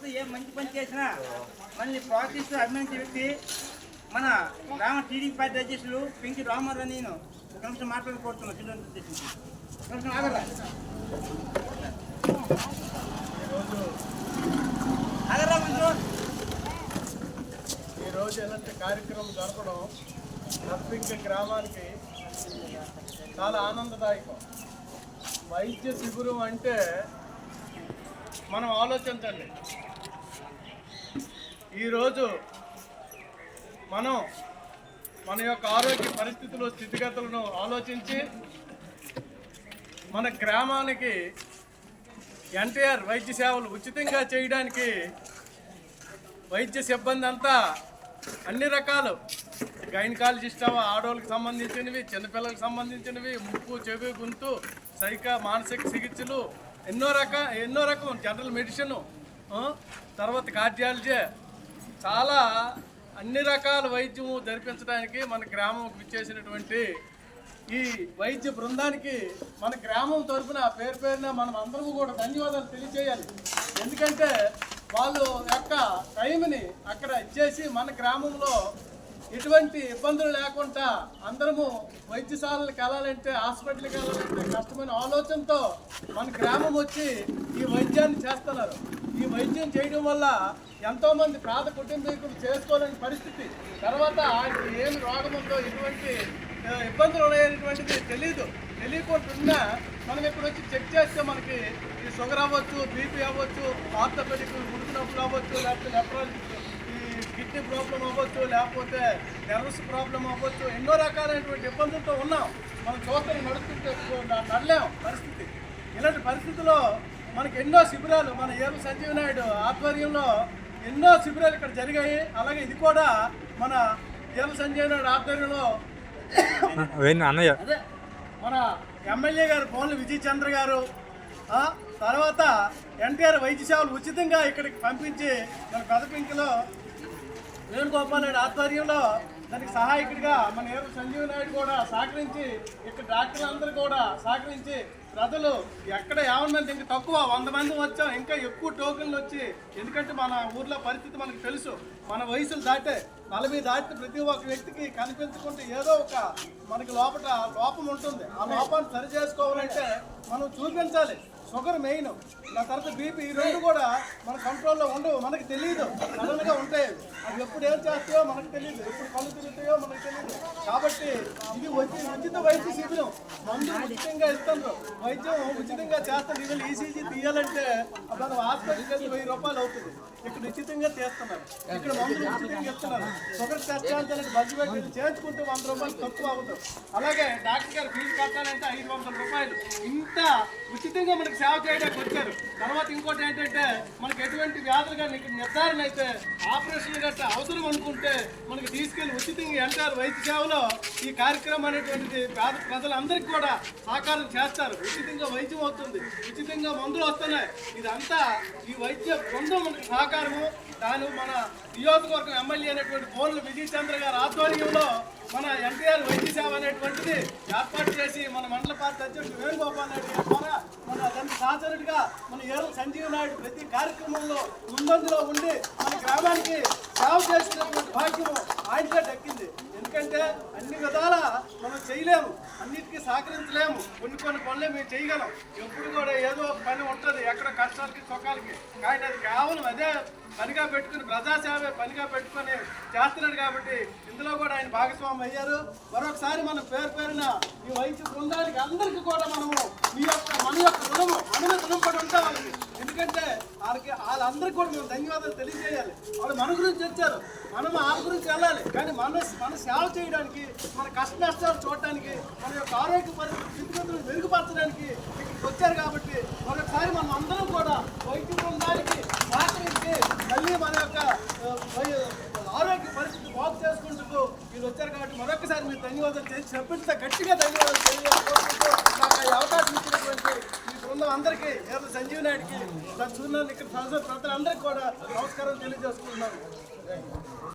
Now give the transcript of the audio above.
ప్రభుత్వం ఏ మంచి పని చేసినా మళ్ళీ ప్రోత్సహిస్తూ అభినందించే వ్యక్తి మన గ్రామ టీడీపీ పార్టీ అధ్యక్షులు పెంకి రామారావు నేను ఒక నిమిషం మాట్లాడుకోవచ్చున్నాను చిన్న ఉద్దేశించి. ఒక నిమిషం ఆగరా ఆగరా కొంచెం ఈరోజు ఇలాంటి కార్యక్రమం జరపడం నర్పింక గ్రామానికి చాలా ఆనందదాయకం. వైద్య శిబిరం అంటే మనం ఆలోచించండి. ఈరోజు మనం మన యొక్క ఆరోగ్య పరిస్థితులు స్థితిగతులను ఆలోచించి మన గ్రామానికి ఎన్టీఆర్ వైద్య సేవలు ఉచితంగా చేయడానికి వైద్య సిబ్బంది అంతా అన్ని రకాలు గైనకాలజిస్ట్ ఆడవాళ్ళకి సంబంధించినవి చిన్నపిల్లలకు సంబంధించినవి ముక్కు చెవి గొంతు సైక మానసిక చికిత్సలు ఎన్నో రక ఎన్నో రకం జనరల్ మెడిసిన్ తర్వాత కార్డియాలజీ చాలా అన్ని రకాల వైద్యము జరిపించడానికి మన గ్రామంకి విచ్చేసినటువంటి ఈ వైద్య బృందానికి మన గ్రామం తరఫున పేరు పేరున మనం అందరము కూడా ధన్యవాదాలు తెలియజేయాలి. ఎందుకంటే వాళ్ళు యొక్క టైంని అక్కడ ఇచ్చేసి మన గ్రామంలో ఎటువంటి ఇబ్బందులు లేకుండా అందరము వైద్యశాలలకు వెళ్ళాలంటే హాస్పిటల్కి వెళ్ళాలంటే కష్టమైన ఆలోచనతో మన గ్రామం వచ్చి ఈ వైద్యాన్ని చేస్తున్నారు. ఈ వైద్యం చేయడం వల్ల ఎంతోమంది పేద కుటుంబీకులు చేసుకోలేని పరిస్థితి. తర్వాత ఆయనకి ఏమి రోగం ఉందో ఎటువంటి ఇబ్బందులు ఉన్నాయనేటువంటిది తెలియదు తెలియకుండా మనం ఇక్కడ వచ్చి చెక్ చేస్తే మనకి ఈ షుగర్ అవ్వచ్చు బీపీ అవ్వచ్చు ఆర్థోపెడిక్ ముడుకు నొప్పులు అవ్వచ్చు లేకపోతే నెఫ్రాలజీ కిడ్నీ ప్రాబ్లం అవ్వచ్చు లేకపోతే నెర్వస్ ప్రాబ్లం అవ్వచ్చు ఎన్నో రకాలైనటువంటి ఇబ్బందులతో ఉన్నాం. మనం చూస్తే నడుస్తుంటే నడలేం పరిస్థితి. ఇలాంటి పరిస్థితుల్లో మనకి ఎన్నో శిబిరాలు మన ఏరు సంజీవ్ నాయుడు ఆధ్వర్యంలో ఎన్నో శిబిరాలు ఇక్కడ జరిగాయి. అలాగే ఇది కూడా మన ఏరు సంజీవ్ నాయుడు ఆధ్వర్యంలో అన్నయ్య? అదే మన ఎమ్మెల్యే గారు పోన్ల విజయ్ చంద్ర గారు తర్వాత ఎన్టీఆర్ వైద్య సేవలు ఉచితంగా ఇక్కడికి పంపించి మన పెదపింకిలో వేణుగోపాల్ నాయుడు ఆధ్వర్యంలో దానికి సహాయకుడిగా మన ఏరు సంజీవ్ నాయుడు కూడా సహకరించి ఇక్కడ డాక్టర్లందరూ కూడా సహకరించి ప్రజలు ఎక్కడ యాభై మంది ఇంకా తక్కువ వంద మంది వచ్చాం. ఇంకా ఎక్కువ టోకెన్లు వచ్చి ఎందుకంటే మన ఊర్లో పరిస్థితి మనకు తెలుసు. మన వయసులు దాటే నలభై దాటిన ప్రతి ఒక్క వ్యక్తికి కనిపించుకుంటే ఏదో ఒక మనకి లోపల లోపం ఉంటుంది. ఆ లోపాన్ని సరి చేసుకోవాలంటే మనం చూపించాలి. Sugar main. నా తర్వాత బీపీ ఈ రెండు కూడా మన కంట్రోల్లో ఉండవు మనకి తెలియదు సడన్గా ఉంటాయి అవి ఎప్పుడు ఏం చేస్తాయో మనకు తెలియదు ఎప్పుడు కళ్ళు తిరుగుతాయో మనకు తెలియదు కాబట్టి ఇది వచ్చి ఉచిత వైద్య శిబిరం. మందు ఉచితంగా ఇస్తున్నారు వైద్యం ఉచితంగా చేస్తారు ఇవాళ ఈసీజీ తీయాలంటే మనం హాస్పిటల్కి వెళ్ళి వెయ్యి రూపాయలు అవుతుంది. ఇక్కడ ఉచితంగా చేస్తున్నారు ఇక్కడ మందులు ఉచితంగా ఇస్తున్నారు. షుగర్ టెస్ట్ చేయాలంటే బస్సు పెట్టి చేర్చుకుంటే వంద రూపాయలు తక్కువ అవుతుంది. అలాగే డాక్టర్ గారు ఫీజు కట్టాలంటే ఐదు వందల రూపాయలు. ఇంత ఉచితంగా మనకి సేవ చేయడానికి వచ్చారు. తర్వాత ఇంకోటి ఏంటంటే మనకి ఎటువంటి వ్యాధులు కానీ ఇక్కడ నిర్ధారణ అయితే ఆపరేషన్ గట్రా అవసరం అనుకుంటే మనకి తీసుకెళ్ళి ఉచితంగా ఎంటారు వైద్య సేవలో ఈ కార్యక్రమం అనేటువంటిది పేద ప్రజలందరికీ కూడా సహకారం చేస్తారు. ఉచితంగా వైద్యం అవుతుంది. ఉచితంగా మందులు వస్తున్నాయి. ఇదంతా ఈ వైద్య బృందం మనకి సహకారము. దాని మన నియోజకవర్గం ఎమ్మెల్యే అనేటువంటి బోర్ల విజయ్ చంద్ర గారి ఆధ్వర్యంలో మన ఎన్టీఆర్ వైద్య సేవ అనేటువంటిది ఏర్పాటు చేసి మన మండల పార్టీ అధ్యక్షుడు వేణుగోపాల్ నాయుడు ద్వారా మన దానికి సహచరుడిగా మన ఏరు సంజీవ్ నాయుడు ప్రతి కార్యక్రమంలో ముందంజలో ఉండి మన గ్రామానికి సేవ చేసినటువంటి భాగ్యము ఆయనగా దక్కింది. ఎందుకంటే అన్ని విధాల మనం చేయలేము. అన్నిటికీ సహకరించలేము. కొన్ని కొన్ని పనులే మేము చేయగలం. ఎప్పుడు కూడా ఏదో ఒక పని ఉంటుంది. ఎక్కడ కష్టాలకి సుఖాలకి. కానీ అది కేవలం అదే పనిగా పెట్టుకుని ప్రజాసేవే పనిగా పెట్టుకొని చేస్తున్నాడు కాబట్టి ఇందులో కూడా ఆయన భాగస్వామి అయ్యారు. మరొకసారి మనం పేరు పేరున ఈ వైద్య బృందానికి అందరికీ కూడా మనము మీ యొక్క మన యొక్క రుణము మనమే రుణపడి ఉంటాం వాళ్ళకి వాళ్ళందరికీ కూడా మేము ధన్యవాదాలు తెలియజేయాలి. వాళ్ళు మన గురించి వచ్చారు. మనం వాళ్ళ గురించి వెళ్ళాలి. కానీ మన మన సేవ చేయడానికి మన కష్ట నష్టాలు చూడటానికి మన యొక్క ఆరోగ్య పరిస్థితి స్థితిగతులను మెరుగుపరచడానికి ఇక్కడికి వచ్చారు కాబట్టి మరొకసారి మనం అందరం కూడా వైద్య బృందానికి సహకరించి మళ్ళీ మన యొక్క ఆరోగ్య పరిస్థితి బాగు చేసుకుంటూ మీరు వచ్చారు కాబట్టి మరొకసారి మీరు ధన్యవాదాలు చేసి చెప్పించే గట్టిగా ధన్యవాదాలు ఈ అందరికీ సంజీవ్ నాయుడికి చూడాలి ఇక్కడ ప్రజలందరికీ కూడా నమస్కారం తెలియజేసుకుంటున్నాను.